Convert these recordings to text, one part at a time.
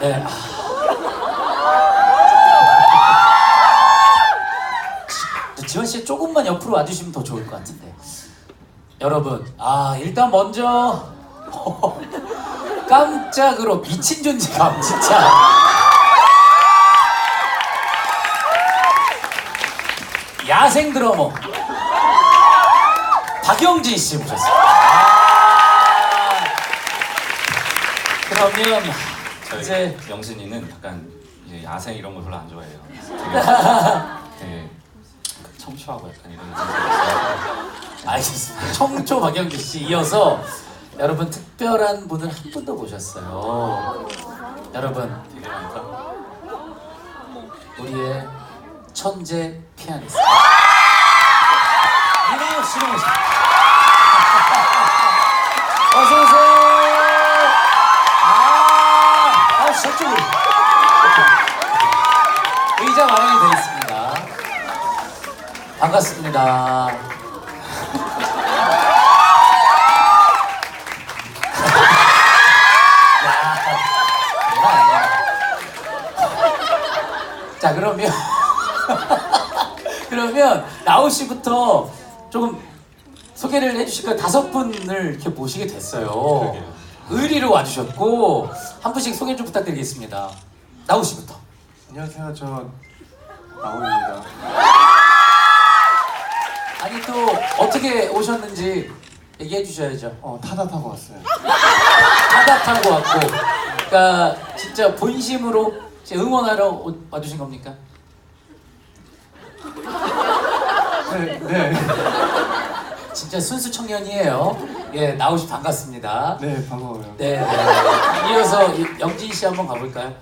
네. 아. 지- 지원 씨 조금만 옆으로 와주시면 더 좋을 것 같은데. 여러분, 아 일단 먼저 깜짝으로 미친 존재감 진짜. 야생 드러머 박영진 씨 모셨어요. 아, 그러면 저희 이제 영진이는 약간 이제 야생 이런 거 별로 안 좋아해요. 되게, 되게 청초하고 약간 이런 거. 알겠습니다. 청초 박영진 씨 이어서 여러분 특별한 분을 한분더 모셨어요. 여러분 되게 많다. 우리의 천재 피아니스트 민호 씨를 모십니다. 어서 오세요. 아, 아. 의자 마련이 되어 있습니다. 반갑습니다. 자 그러면 그러면 나우 씨부터 조금 소개를 해주실까요? 다섯 분을 이렇게 모시게 됐어요. 의리로 와주셨고 한 분씩 소개 좀 부탁드리겠습니다. 나우 씨부터. 안녕하세요. 저 나오입니다. 아니 또 어떻게 오셨는지 얘기해 주셔야죠. 어, 타다 타고 왔어요. 타다 타고 왔고, 그러니까 진짜 본심으로 진짜 응원하러 오- 와주신 겁니까? 네, 네. 진짜 순수 청년이에요. 예, 씨 반갑습니다. 네, 반가워요. 네, 네. 이어서 이- 영진 씨 한번 가볼까요?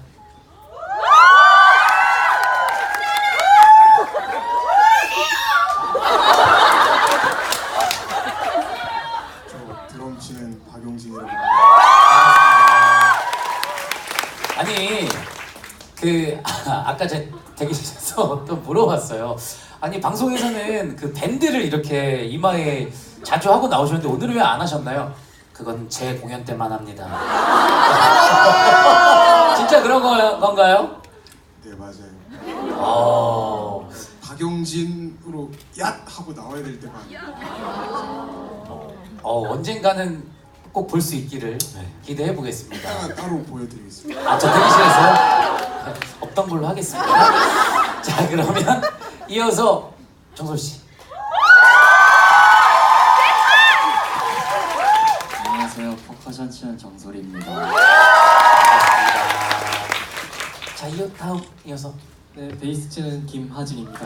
저 드럼 치는 박용진이라고 합니다. 아니 그 아, 까 제가 대기실 에서 또 물어봤어요. 아니 방송에서는 그 밴드를 이렇게 이마에 자주 하고 나오셨는데 오늘은 왜 안 하셨나요? 그건 제 공연 때만 합니다. 진짜 그런 거, 건가요? 네, 맞아요. 어, 박용진으로 얏 하고 나와야 될 때만. 어 언젠가는 꼭 볼 수 있기를 네. 기대해 보겠습니다. 따, 따로 보여드리겠습니다. 아, 저 대기실에서요? 없던 걸로 하겠습니다. 자, 그러면 이어서 정솔 씨. 안녕하세요. 퍼커션 치는 정솔입니다. 자, 이어 다음 이어서. 네, 베이스 치는 김하진입니다.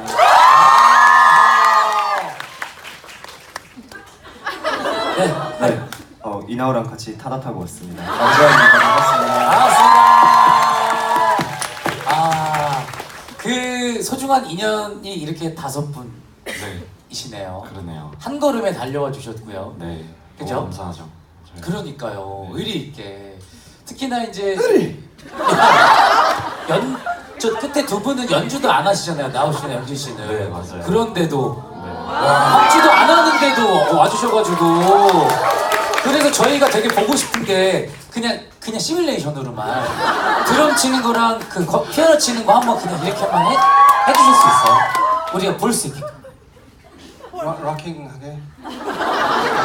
네, 네, 어, 이나우랑 같이 타다 타고 왔습니다. 감사합니다. 반갑습니다. 반갑습 소중한 인연이 이렇게 다섯 네, 분이시네요. 그러네요. 한 걸음에 달려와 주셨고요. 네, 그죠? 너무 감사하죠. 저희. 그러니까요. 네. 의리 있게. 특히나 이제 연, 저 끝에 두 분은 연주도 안 하시잖아요. 씨나 영진 씨는. 네, 맞아요. 그런데도 네. 합주도 안 하는데도 와주셔가지고 그래서 저희가 되게 보고 싶은 게 그냥 그냥 시뮬레이션으로만 드럼 치는 거랑 그 거- 피아노 치는 거 한번 그냥 이렇게만 해 해주실 수 있어요? 우리가 볼 수 있게 라, 락킹하게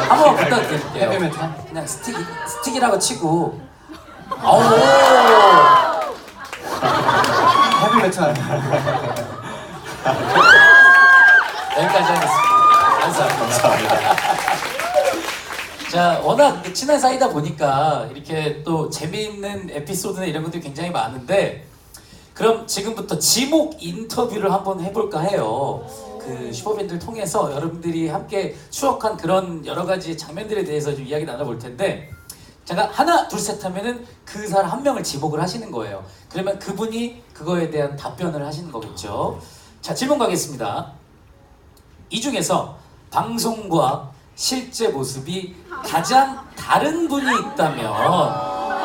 한번 부탁드릴게요. 헤비메탈. 그냥 스틱 스틱이라고 치고 아우 헤비메탈. 여기까지 하겠습니다. 감사합니다. 자, 워낙 친한 사이다 보니까 이렇게 또 재미있는 에피소드나 이런 것들이 굉장히 많은데 그럼 지금부터 지목 인터뷰를 한번 해볼까 해요. 그 슈퍼밴드를 통해서 여러분들이 함께 추억한 그런 여러 가지 장면들에 대해서 좀 이야기 나눠볼 텐데 제가 하나 둘 셋 하면은 그 사람 한 명을 지목을 하시는 거예요. 그러면 그분이 그거에 대한 답변을 하시는 거겠죠. 자 질문 가겠습니다. 이 중에서 방송과 실제 모습이 가장 다른 분이 있다면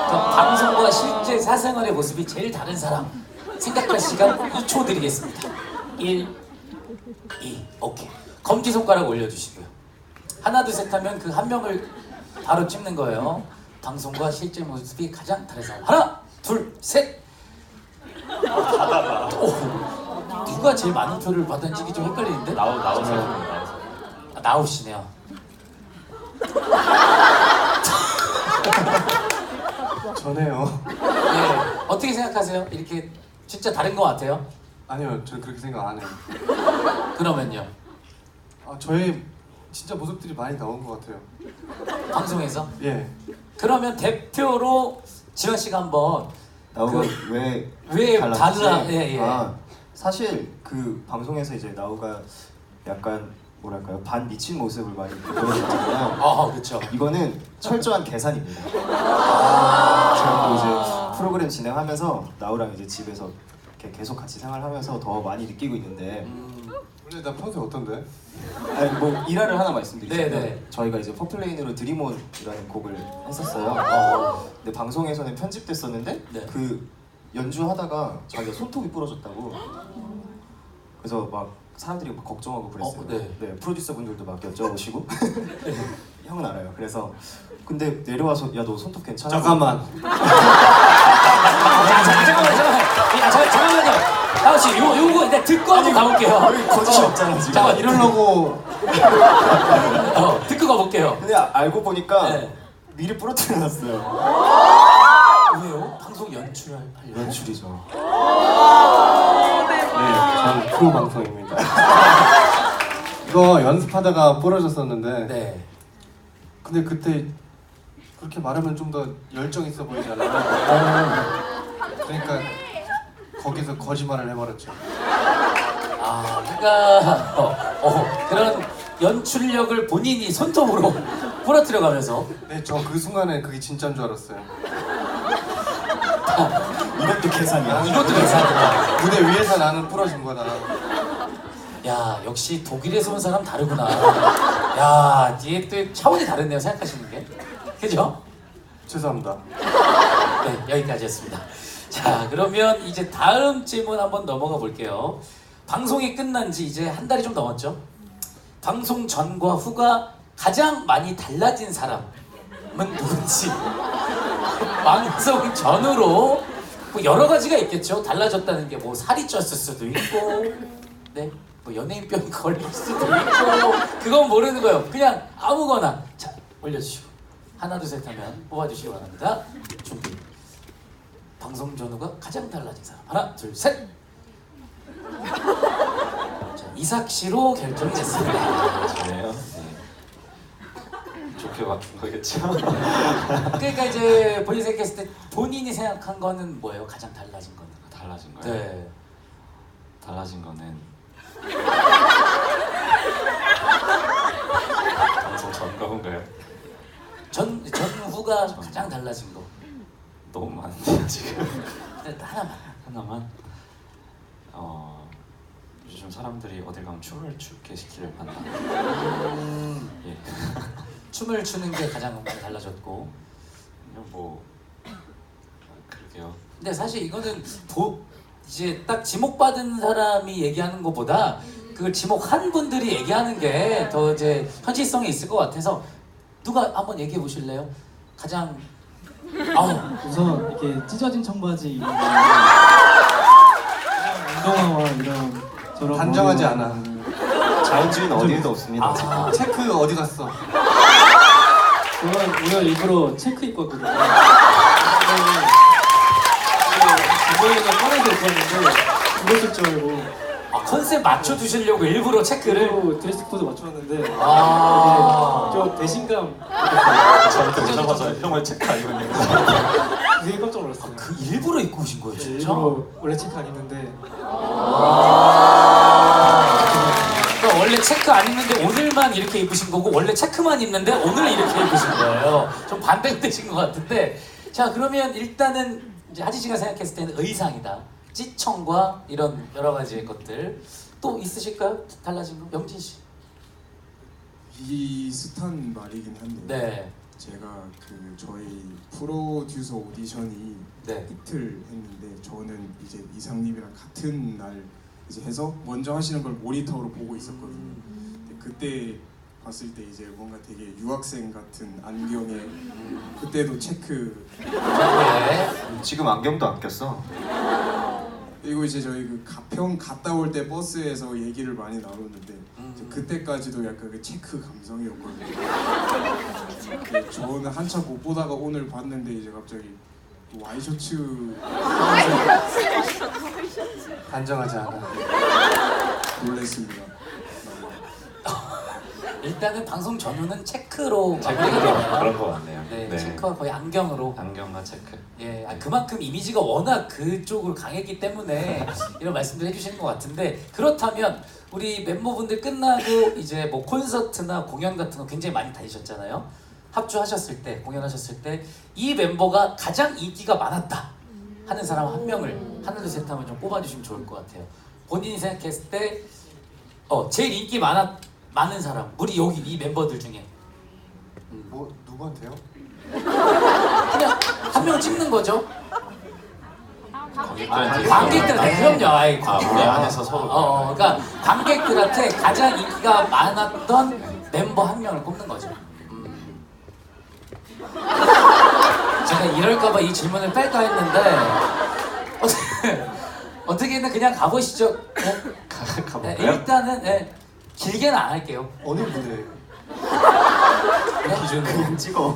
그 방송과 실제 사생활의 모습이 제일 다른 사람 생각할 시간 2초 드리겠습니다. 1, 2, 오케이. 검지손가락 올려주시고요. 하나 둘 셋 하면 그 한 명을 바로 찍는 거예요. 방송과 실제 모습이 가장 다른 사람. 하나, 둘, 셋. 오, 누가 제일 많은 표를 받았는지 좀 헷갈리는데? 나오 나오세요. 아, 나오시네요. 전에요. 네. 어떻게 생각하세요? 이렇게 진짜 다른 것 같아요? 아니요, 저 그렇게 생각 안 해요. 그러면요. 아, 저의 진짜 모습들이 많이 나온 것 같아요. 방송에서? 예. 그러면 대표로 지원 씨가 한번 나우가 그- 왜 왜? 달라? 예, 예. 아, 사실 그 방송에서 이제 나우가 약간 뭐랄까요 반 미친 모습을 많이 보여줬잖아요. 아, 그렇죠. 이거는 철저한 계산입니다. 저도 이제 아. 프로그램 진행하면서 나우랑 이제 집에서 이렇게 계속 같이 생활하면서 더 많이 느끼고 있는데 음, 원래 나 평소에 어떤데? 아니 뭐 일화를 하나 말씀드리자면 네네. 저희가 이제 퍼플레인으로 드림온이라는 곡을 했었어요. 어, 근데 방송에서는 편집됐었는데 네. 그 연주하다가 자기가 손톱이 부러졌다고 그래서 막 사람들이 막 걱정하고 그랬어요. 어, 네. 프로듀서 분들도 막 여쭤보시고 형은 알아요. 그래서 근데 내려와서 야 너 손톱 괜찮아? 잠깐만. 자, 자, 잠깐만요, 잠깐만요. 야, 자, 잠깐만요. 나우 씨, 요, 요거 일단 듣고 한번 가볼게요. 거짓이 어, 없잖아 지금. 잠깐만, 이러려고 어, 듣고 가볼게요. 근데 아- 알고 보니까 네. 미리 부러뜨려 놨어요. 왜요? 방송 하려고? 연출이죠. 네, 전 프로 방송입니다. 이거 연습하다가 부러졌었는데 네. 근데 그때 그렇게 말하면 좀 더 열정 있어 보이잖아요. 그러니까 거기서 거짓말을 해버렸죠. 아, 그러니까 어, 어, 그런 연출력을 본인이 손톱으로 부러뜨려가면서 네, 저 그 순간에 그게 진짜인 줄 알았어요. 이것도 계산이야. 이것도 계산이다. 무대 위에서 나는 부러진 거다. 야, 역시 독일에서 온 사람 다르구나. 야, 이게 또 차원이 다르네요, 생각하시는 게. 그죠? 죄송합니다. 네, 여기까지였습니다. 자, 그러면 이제 다음 질문 한번 넘어가 볼게요. 방송이 끝난 지 이제 한 달이 좀 넘었죠? 방송 전과 후가 가장 많이 달라진 사람은 누군지. 방송 전후로 뭐 여러 가지가 있겠죠. 달라졌다는 게 뭐 살이 쪘을 수도 있고, 네, 뭐 연예인병이 걸릴 수도 있고, 그건 모르는 거예요. 그냥 아무거나 자 올려주시고 하나 둘 셋 하면 뽑아주시기 바랍니다. 준비. 방송 전후가 가장 달라진 사람 하나 둘 셋. 자, 이삭 씨로 결정이 됐습니다. 저예요. 네. 좋게 바뀐 거겠죠. 그러니까 이제 본인 생각했을 때 본인이 생각한 거는 뭐예요? 가장 달라진 거는? 달라진 거예요. 네. 달라진 거는 방송 전과 후인가요? 전 전후가 가장 달라진 거. 너무 많은데요 지금. 네, 하나만. 하나만 어 요즘 사람들이 어딜 가면 춤을 추게 시키려고 한다. 예. 춤을 추는 게 가장 많이 달라졌고. 그냥 뭐 그러게요. 근데 사실 이거는 보, 이제 딱 지목 받은 사람이 얘기하는 것보다 그걸 지목한 분들이 얘기하는 게 더 이제 현실성이 있을 것 같아서 누가 한번 얘기해 보실래요? 가장 아 우선 이렇게 찢어진 청바지 입는 거 운동화와 이런 저런 단정하지 머리와 않아. 자연주의는 어디에도 없습니다. 아, 체크 어디 갔어? 저는 오늘 일부러 체크 입고 왔거든요. 이번에는 꺼내서 입고 왔는데 죽었을 줄 알고 아, 컨셉 맞춰 주시려고 일부러 체크를 그리고 드레스 코드 맞췄는데 아. 좀 배신감 저한테 오자마자 형을 체크 안 거. 되게 깜짝 놀랐어요. 그 일부러 입고 오신 거예요, 네, 진짜? 일부러 원래 체크 안 입는데 그러니까 원래 체크 안 입는데 오늘만 이렇게 입으신 거고 원래 체크만 입는데 오늘 이렇게 입으신 거예요. 좀 반대되신 것 같은데 자 그러면 일단은 이제 하지 씨가 생각했을 때는 의상이다. 찌청과 이런 여러 가지 것들 또 있으실까요? 달라진 거? 영진 씨. 비슷한 말이긴 한데 네, 제가 그 저희 프로듀서 오디션이 네. 이틀 했는데 저는 이제 이상님이랑 같은 날 이제 해서 먼저 하시는 걸 모니터로 보고 있었거든요. 근데 그때 봤을 때 이제 뭔가 되게 유학생 같은 안경에 그때도 체크 네. 지금 안경도 안 꼈어. 그리고 이제 저희 그 가평 갔다 올 때 버스에서 얘기를 많이 나눴는데 이제 그때까지도 약간 그 체크 감성이었거든요. 그 저는 한참 못 보다가 오늘 봤는데 이제 갑자기 와이셔츠 안정하지 않아. 놀랬습니다. 일단은 방송 전후는 체크로 체크 마무리가. 그런 거 같네요. 네, 체크와 거의 안경으로. 안경과 체크. 예, 아, 그만큼 이미지가 워낙 그쪽으로 강했기 때문에 이런 말씀들 해주시는 것 같은데 그렇다면 우리 멤버분들 끝나고 이제 뭐 콘서트나 공연 같은 거 굉장히 많이 다니셨잖아요. 합주하셨을 때 공연하셨을 때 이 멤버가 가장 인기가 많았다 하는 사람 한 명을 하나 둘셋 하면 좀 뽑아주시면 좋을 것 같아요. 본인이 생각했을 때 어, 제일 인기 많았 많은 사람 우리 여기 이 멤버들 중에 뭐 누구한테요? 그냥 한 명 찍는 거죠. 관객들한테 관객들한테 그럼요. 아이, 아, 관객들 우리 안에서 서로. 어, 어, 그러니까 관객들한테 가장 인기가 많았던 멤버 한 명을 꼽는 거죠. 음. 제가 이럴까봐 이 질문을 뺄까 했는데 어떻게 어떻게든 그냥 가보시죠. 네? 네, 가볼까요? 일단은 네, 길게는 안 할게요. 어느 무대? 기준으로. 그냥 찍어.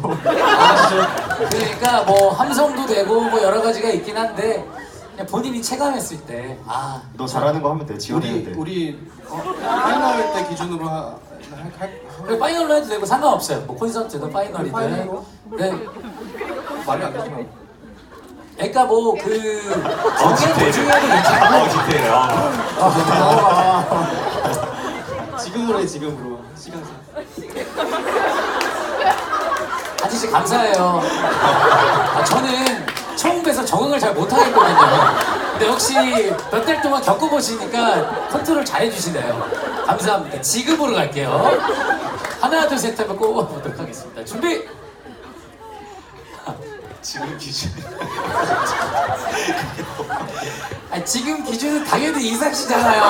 그러니까 뭐 함성도 되고 뭐 여러 가지가 있긴 한데 그냥 본인이 체감했을 때 아. 너 잘하는 거 하면 돼. 지원해야 우리 돼. 우리 어, 파이널 때 기준으로 하, 할, 할, 파이널로 해도 되고 상관없어요. 뭐 콘서트든 파이널이든. 파이널로? 네. 말이 안 되잖아. 그러니까 뭐그 공연 도중에도 괜찮고 어 디테일. 지금으로 해 지금으로 시간상. 아저씨 감사해요. 아, 저는 처음 뵈서 적응을 잘 못하겠거든요. 근데 역시 몇 달 동안 겪어보시니까 컨트롤 잘 해주시네요. 감사합니다. 지금으로 갈게요. 하나 둘 셋 하면 꼽아보도록 하겠습니다. 준비! 지금 기준. 아 지금 기준은 당연히 이삭 씨잖아요.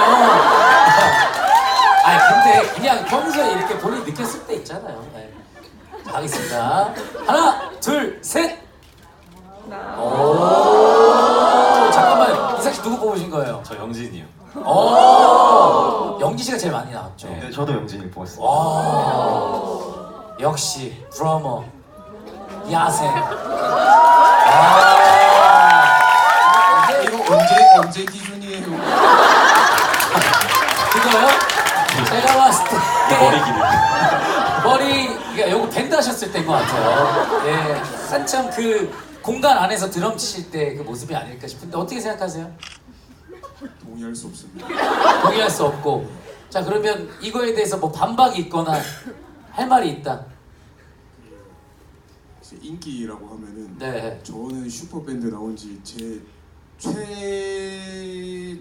아 근데 그냥 평소에 이렇게 본인 느꼈을 때 있잖아요. 네. 자, 가겠습니다. 하나, 둘, 셋. 오 잠깐만 이삭 씨 누구 뽑으신 거예요? 저 영진이요. 오 영지 씨가 제일 많이 나왔죠. 네. 네, 저도 영진이 뽑았어요. 와 역시 드러머 야생. 아 이거 언제 언제 기준이에요? 그거요? 제가 봤을 때 머리 길이. 머리 그러니까 요거 밴드 하셨을 때인 것 같아요. 예, 한참 그 공간 안에서 드럼 치실 때 그 모습이 아닐까 싶은데 어떻게 생각하세요? 동의할 수 없습니다. 동의할 수 없고 자 그러면 이거에 대해서 뭐 반박이 있거나 할 말이 있다. 인기라고 하면은 네. 저는 슈퍼밴드 나온 지 제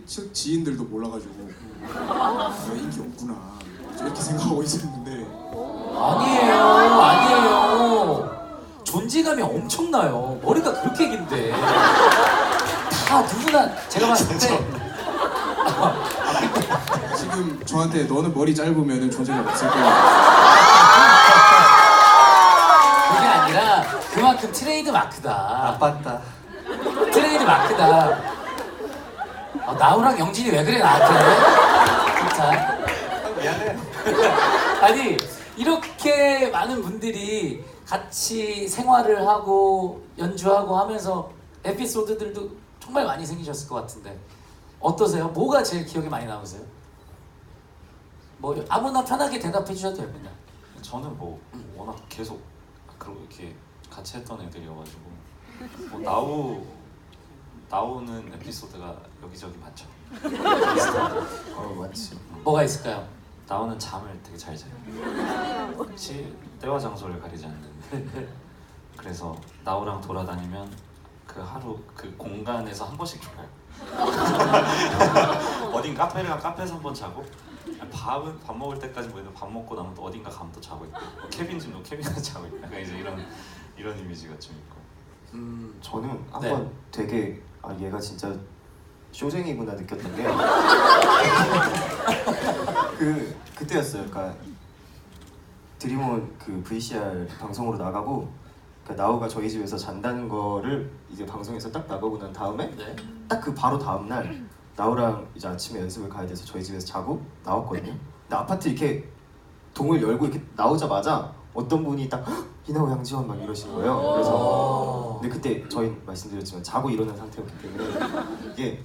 최측 지인들도 몰라가지고 아, 인기 없구나 이렇게 생각하고 있었는데 아니에요, 아니에요. 존재감이 엄청나요. 머리가 그렇게 긴데 다 누구나 제가 봤을 때 지금 저한테 너는 머리 짧으면 존재감 없을 거야 그게 아니라 그만큼 트레이드 마크다. 아팠다. 마크다. 아, 나우랑 영진이 왜 그래 나한테? 진짜. 미안해. 아니 이렇게 많은 분들이 같이 생활을 하고 연주하고 하면서 에피소드들도 정말 많이 생기셨을 것 같은데 어떠세요? 뭐가 제일 기억에 많이 남으세요? 뭐 아무나 편하게 대답해 주셔도 됩니다. 저는 뭐 워낙 계속 그리고 이렇게 같이 했던 애들이어가지고 뭐 나우 나오는 에피소드가 여기저기 많죠. 어, 맞지. 뭐가 있을까요? 나오는 잠을 되게 잘 자요. 시 때와 장소를 가리지 않는데 그래서 나우랑 돌아다니면 그 하루 그 공간에서 한 번씩 졸아요. 어딘 카페랑 카페에서 한 번 자고 밥은 밥 먹을 때까지 뭐밥 먹고 나면 또 어딘가 가면 또 자고 있고 뭐 케빈 집도 케빈에서 자고 있고 약간 이제 이런 이런 이미지가 좀 있고 음, 저는 네. 한번 되게 아 얘가 진짜 쇼쟁이구나 느꼈던 게 그 그때였어요. 그러니까 드림온 그 VCR 방송으로 나가고 그러니까 나우가 저희 집에서 잔다는 거를 이제 방송에서 딱 나가고 난 다음에 네. 딱 그 바로 다음 날 나우랑 이제 아침에 연습을 가야 돼서 저희 집에서 자고 나왔거든요. 근데 아파트 이렇게 동을 열고 이렇게 나오자마자 어떤 분이 딱 "헉, 이나우 양지원 막 이러신 거예요. 그래서 오. 근데 그때 저희 말씀드렸지만 자고 일어난 상태였기 때문에 이게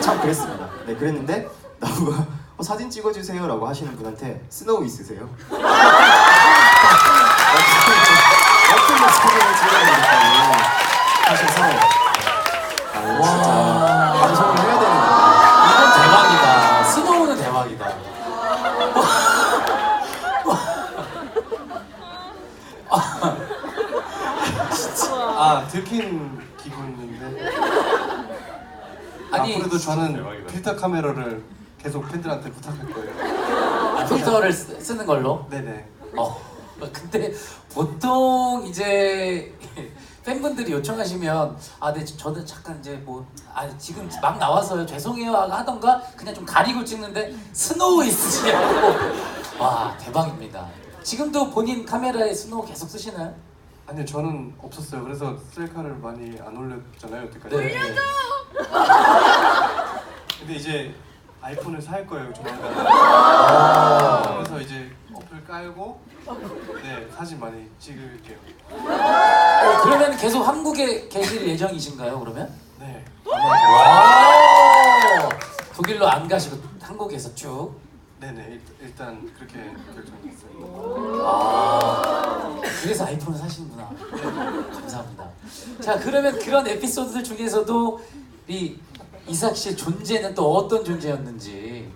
참 그랬습니다. 네 그랬는데 나우가 어, 사진 찍어주세요라고 하시는 분한테 스노우 있으세요? 들킨 기분인데 아니 앞으로도 저는 대박이다. 필터 카메라를 계속 팬들한테 부탁할 거예요. 아, 필터를 쓰, 쓰는 걸로. 네네. 어. 근데 보통 이제 팬분들이 요청하시면 아, 네 저는 잠깐 이제 뭐 아, 지금 막 나와서요 죄송해요 하던가 그냥 좀 가리고 찍는데 스노우 있으시냐고. 와 대박입니다. 지금도 본인 카메라에 스노우 계속 쓰시나요? 아니요 저는 없었어요. 그래서 셀카를 많이 안 올렸잖아요 여태까지. 네. 근데 이제 아이폰을 살 거예요 조만간. 아. 그래서 이제 어플 깔고 네 사진 많이 찍을게요. 어, 그러면 계속 한국에 계실 예정이신가요? 그러면? 네. 와 독일로 안 가시고 한국에서 쭉. 네네 일, 일단 그렇게 결정했어요. 아 그래서 아이폰을 사시는구나. 감사합니다. 자 그러면 그런 에피소드들 중에서도 이 이삭 씨의 존재는 또 어떤 존재였는지.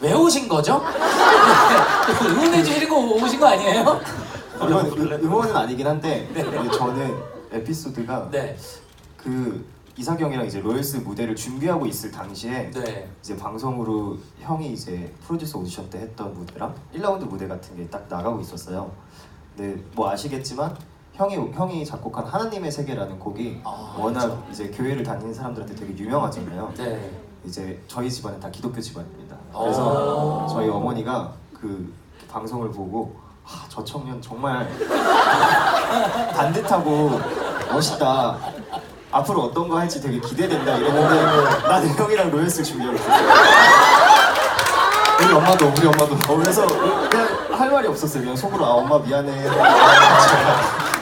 왜 오신 거죠? 응원해 주시고 오신 거 아니에요? 의- 응원은 아니긴 한데 이게 저는 에피소드가 네, 그 이사경이랑 이제 로열스 무대를 준비하고 있을 당시에 네, 이제 방송으로 형이 이제 프로듀서 오디션 때 했던 무대랑 1라운드 무대 같은 게 딱 나가고 있었어요. 근데 뭐 아시겠지만 형이 형이 작곡한 하나님의 세계라는 곡이 아, 워낙 그렇죠. 이제 교회를 다니는 사람들한테 되게 유명하잖아요. 네. 이제 저희 집안은 다 기독교 집안입니다. 오. 그래서 저희 어머니가 그 방송을 보고 아, 저 청년 정말 반듯하고 멋있다. 앞으로 어떤 거 할지 되게 기대된다 이랬는데 나는 형이랑 로열스 준비하고. 우리 엄마도 우리 엄마도. 어, 그래서 그냥 할 말이 없었어요. 그냥 속으로 아 엄마 미안해.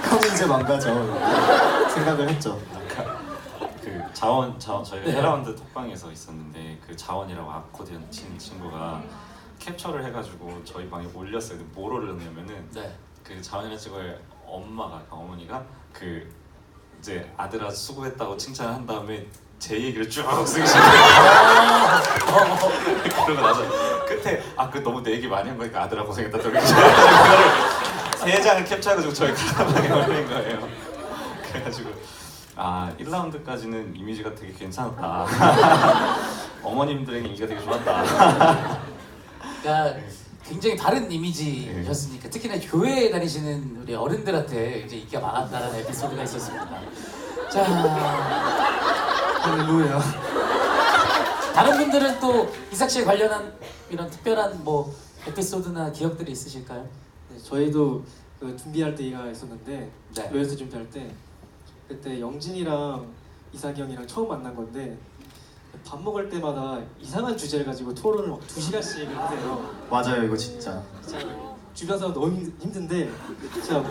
형이 이제 망가져. 생각을 했죠. 그 자원 자원 저희가 네. 헤라운드 톡방에서 있었는데 그 자원이라고 아코디언 치는 친구가 캡처를 해가지고 저희 방에 올렸어요. 근데 뭘 올렸냐면은 네. 그 자원이라는 친구의 엄마가 어머니가 그 이제 아들아 수고했다고 칭찬을 한 다음에 제 얘기를 쭉 쓰시는 그러고 나서 끝에 아 그 너무 내 얘기 많이 한 거니까 아들아 고생했다 저기 세 장을 캡처해가지고 저희 가방에 올린 거예요. 그래가지고 아 1라운드까지는 이미지가 되게 괜찮았다. 어머님들에게 인기가 되게 좋았다. 그러니까 굉장히 다른 이미지였으니까 특히나 교회에 다니시는 우리 어른들한테 이제 인기가 많았다는 에피소드가 있었습니다. 자 할렐루야. 다른 분들은 또 이삭 씨에 관련한 이런 특별한 뭐 에피소드나 기억들이 있으실까요? 네, 저희도 그 준비할 때가 있었는데 네. 로열스 준비할 때 그때 영진이랑 이삭이 형이랑 처음 만난 건데 밥 먹을 때마다 이상한 주제를 가지고 토론을 막 두 시간씩 하세요. 맞아요 이거 진짜. 진짜 주변 사람 너무 힘- 힘든데 진짜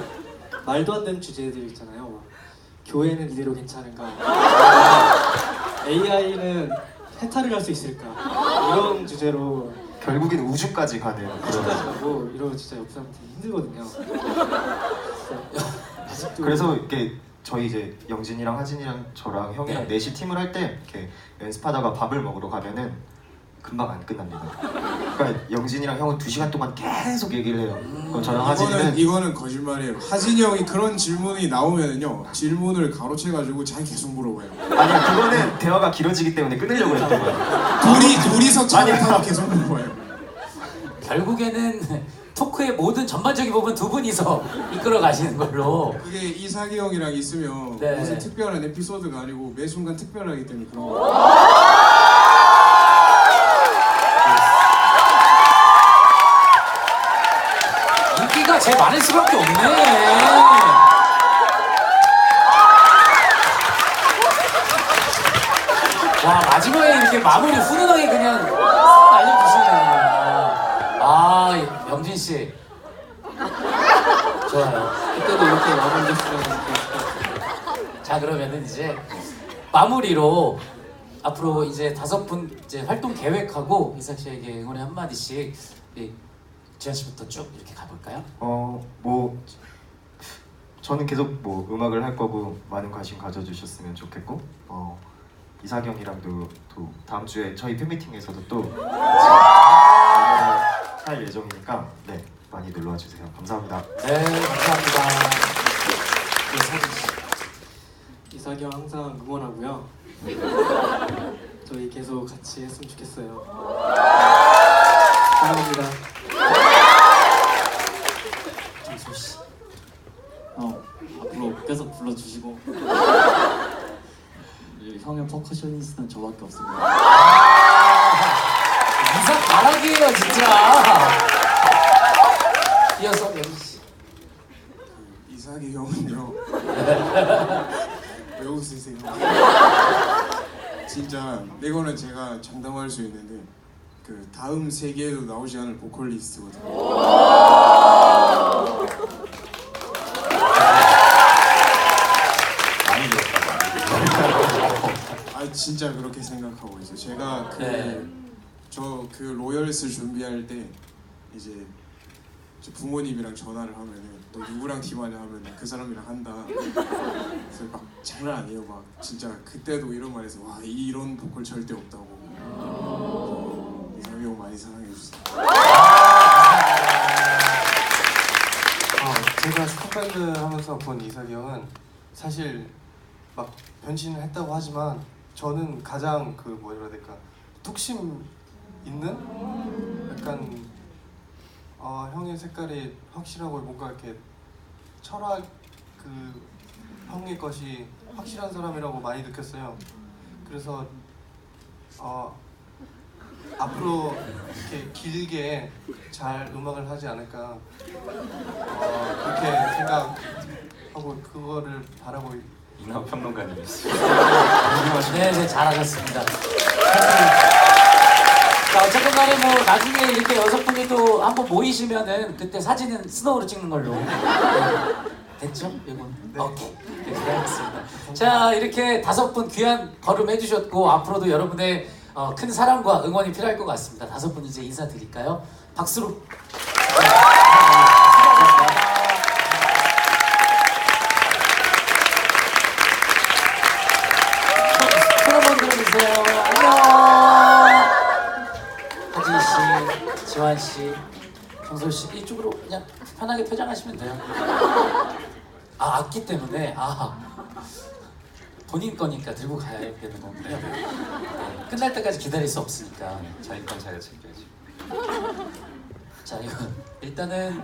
말도 안 되는 주제들 있잖아요. 막 교회는 이대로 괜찮은가? AI는 해탈을 할 수 있을까? 이런 주제로 결국엔 우주까지 가네요. 끝까지 가고 이러고 진짜 옆 사람한테 힘들거든요. 진짜 아직도 그래서 이렇게 저희 이제 영진이랑 하진이랑 저랑 형이랑 네. 넷이 팀을 할 때 이렇게 연습하다가 밥을 먹으러 가면은 금방 안 끝납니다. 그러니까 영진이랑 형은 두 시간 동안 계속 얘기를 해요. 그럼 저랑 이거는 하진이는 이거는 거짓말이에요. 하진이 형이 그런 질문이 나오면은요 질문을 가로채 가지고 잘 계속 물어봐요. 아니 그거는 대화가 길어지기 때문에 끊으려고 했던 거예요. 둘이 둘이서 차를 타고 계속 물어봐요. 결국에는 토크의 모든 전반적인 부분 두 분이서 이끌어 가시는 걸로. 그게 이사기 형이랑 있으면 네. 무슨 특별한 에피소드가 아니고 매 순간 특별하기 때문에 그런 거. 인기가 제일 많을수록 이제 마무리로 앞으로 이제 다섯 분 이제 활동 계획하고 이삭 씨에게 응원의 한 마디씩 이 지현 씨부터 쭉 이렇게 가볼까요? 어, 뭐 저는 계속 뭐 음악을 할 거고 많은 관심 가져주셨으면 좋겠고 어, 이사경이랑도 또 다음 주에 저희 팬미팅에서도 또 같이 할 예정이니까 네 많이 놀러와 주세요. 감사합니다. 네 감사합니다. 네, 사진 씨. 형 항상 응원하고요. 저희 계속 같이 했으면 좋겠어요. 사랑합니다. 정소 씨. 어, 앞으로 계속 불러주시고 이 형의 퍼커셔니스트는 저밖에 없습니다. 이삭 바라기예요 진짜. 이어서 영진 씨. 이삭이 형은요 왜 웃으세요? 진짜 이거는 제가 장담할 수 있는데 그 다음 세계에도 나오지 않을 보컬리스트거든요. 아 진짜 그렇게 생각하고 있어요. 제가 네. 그저그 로열스 준비할 때 이제 저 부모님이랑 전화를 하면은 너 누구랑 팀하냐 하면 그 사람이랑 한다. 그래서 막 장난 아니에요. 막 진짜 그때도 이런 말해서 와 이런 보컬 절대 없다고. 이상이 형 많이 사랑해 주세요. 어, 제가 스톱밴드 하면서 본 이삭이 형은 사실 막 변신을 했다고 하지만 저는 가장 그 뭐라 해야 될까 툭심 있는 약간 어, 형의 색깔이 확실하고 뭔가 이렇게 철학 그 형의 것이 확실한 사람이라고 많이 느꼈어요. 그래서 어, 앞으로 이렇게 길게 잘 음악을 하지 않을까 어, 그렇게 생각하고 그거를 바라고 있- 인하 평론가님이시죠. 네, 네, 잘하셨습니다. 자, 어쨌든 간에 뭐 나중에 이렇게 여섯 분이 또 한번 모이시면은 그때 사진은 스노우로 찍는 걸로. 네. 됐죠? 이건? 오케이. 이렇게 하겠습니다. 자, 이렇게 다섯 분 귀한 걸음 해주셨고, 앞으로도 여러분의 어, 큰 사랑과 응원이 필요할 것 같습니다. 다섯 분 이제 인사드릴까요? 박수로. 씨, 지환 씨, 정솔 씨 이쪽으로 그냥 편하게 퇴장하시면 돼요. 아 악기 때문에 아 본인 거니까 들고 가야 되는 거군요. 네. 끝날 때까지 기다릴 수 없으니까. 자기 건 자기가 챙겨야지. 자 이거 일단은